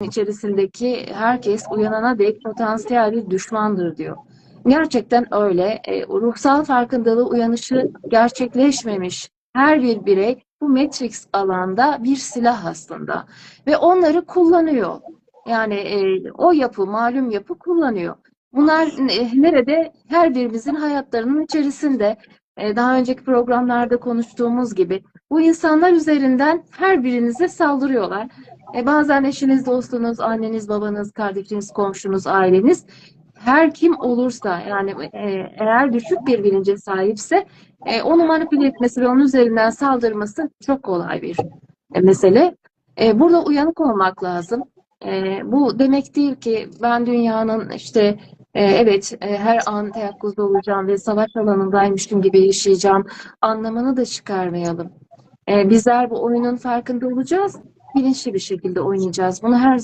içerisindeki herkes uyanana dek potansiyel bir düşmandır diyor. Gerçekten öyle. E, ruhsal farkındalığı uyanışı gerçekleşmemiş her bir birey bu Matrix alanda bir silah aslında ve onları kullanıyor. Yani e, o yapı, malum yapı kullanıyor. Bunlar e, nerede? Her birimizin hayatlarının içerisinde. E, daha önceki programlarda konuştuğumuz gibi bu insanlar üzerinden her birinize saldırıyorlar. E, bazen eşiniz, dostunuz, anneniz, babanız, kardeşiniz, komşunuz, aileniz her kim olursa yani e, eğer düşük bir bilince sahipse e, onu manipüle etmesi ve onun üzerinden saldırması çok kolay bir mesele. Burada uyanık olmak lazım. Bu demek değil ki ben dünyanın işte e, evet e, her an teyakkuzda olacağım ve savaş alanındaymışım gibi yaşayacağım anlamını da çıkarmayalım. E, bizler bu oyunun farkında olacağız. Bilinçli bir şekilde oynayacağız. Bunu her